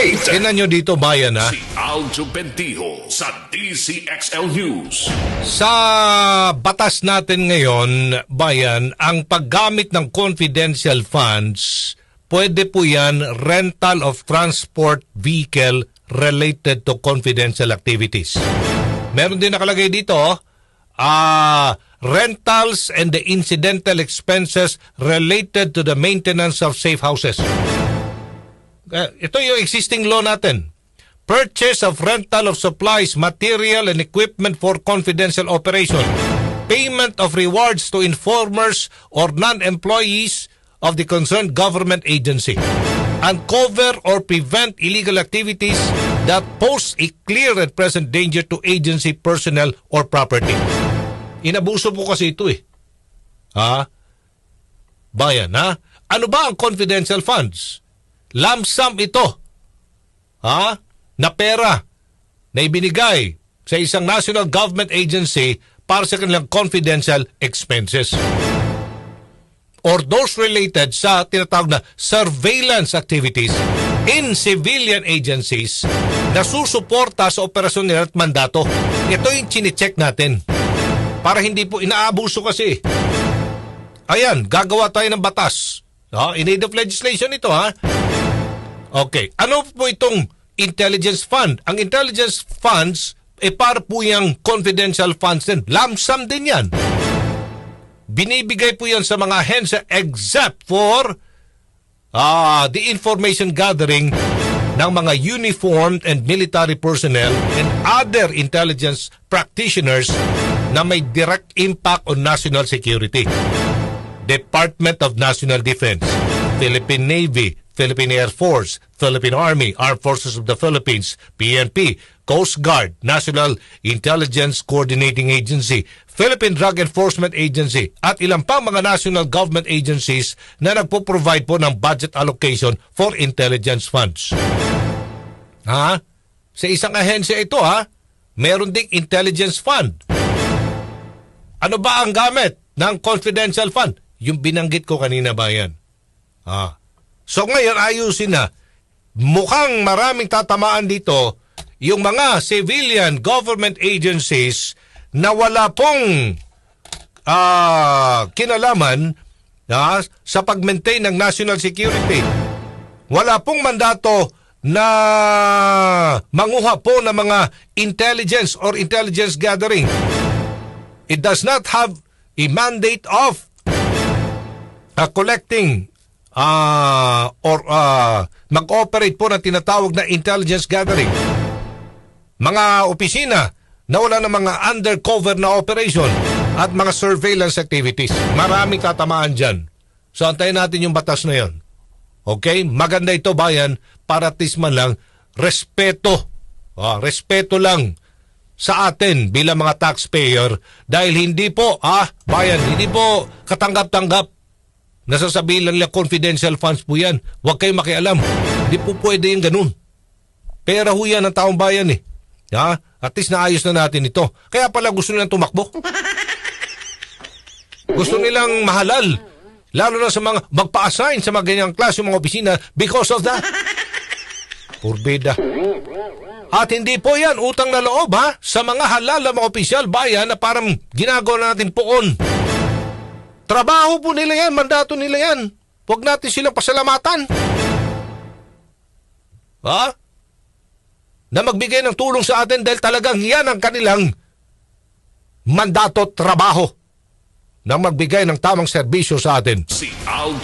8. Tingnan nyo dito bayan ha. Si Aljo Bendijo sa DCXL News. Sa batas natin ngayon, bayan, ang paggamit ng confidential funds, pwede po yan rental of transport vehicle related to confidential activities. Meron din nakalagay dito, ah, rentals and the incidental expenses related to the maintenance of safe houses. Eh, ito yung existing law natin. Purchase of rental of supplies, material, and equipment for confidential operation. Payment of rewards to informers or non-employees of the concerned government agency. Uncover or prevent illegal activities that pose a clear and present danger to agency personnel or property. Inabuso po kasi ito eh. Ha? Bayan, ha? Ano ba ang confidential funds? Lump sum ito. Ha? Na pera na ibinigay sa isang national government agency para sa kanilang confidential expenses. Or those related sa tinatawag na surveillance activities in civilian agencies na susuporta sa operasyon nila at mandato. Ito yung chinecheck natin. Para hindi po inaabuso kasi. Ayan, gagawa tayo ng batas. No? In aid of legislation ito ha. Okay. Ano po itong intelligence fund? Ang intelligence funds, eh para po yung confidential funds din. Lump sum din yan. Binibigay po yan sa mga ahensya except for ah the information gathering ng mga uniformed and military personnel and other intelligence practitioners na may direct impact on national security. Department of National Defense, Philippine Navy, Philippine Air Force, Philippine Army, Armed Forces of the Philippines, PNP, Coast Guard, National Intelligence Coordinating Agency, Philippine Drug Enforcement Agency, at ilang pang mga national government agencies na nagpo-provide po ng budget allocation for intelligence funds. Ha? Sa isang ahensya ito ha, meron ding intelligence fund. Ano ba ang gamit ng confidential fund? Yung binanggit ko kanina ba yan? Ah. So ngayon ayusin na. Mukhang maraming tatamaan dito yung mga civilian government agencies na wala pong ah, kinalaman ah, sa pag-maintain ng national security. Wala pong mandato na manguha po ng mga intelligence or intelligence gathering. It does not have a mandate of uh, collecting uh, or uh, mag-operate po ng tinatawag na intelligence gathering. Mga opisina na wala ng mga undercover na operation at mga surveillance activities. Maraming tatamaan dyan. So antayin natin yung batas na yon. Okay? Maganda ito bayan para at least man lang respeto. Ah, respeto lang sa atin bilang mga taxpayer dahil hindi po, ah, bayan, hindi po katanggap-tanggap Nasasabihin lang nila confidential funds po yan. Huwag kayong makialam. Hindi po pwede yung ganun. Pera ho yan ng taong bayan eh. Ha? At least naayos na natin ito. Kaya pala gusto nilang tumakbo. Gusto nilang mahalal. Lalo na sa mga magpa-assign sa mga ganyang klase mga opisina because of that. Purbeda. At hindi po yan utang na loob ha sa mga halal na mga opisyal bayan na parang ginagawa natin poon. Trabaho po nila yan, mandato nila yan. Huwag natin silang pasalamatan. Ha? Na magbigay ng tulong sa atin dahil talagang yan ang kanilang mandato trabaho na magbigay ng tamang serbisyo sa atin. Si Aljo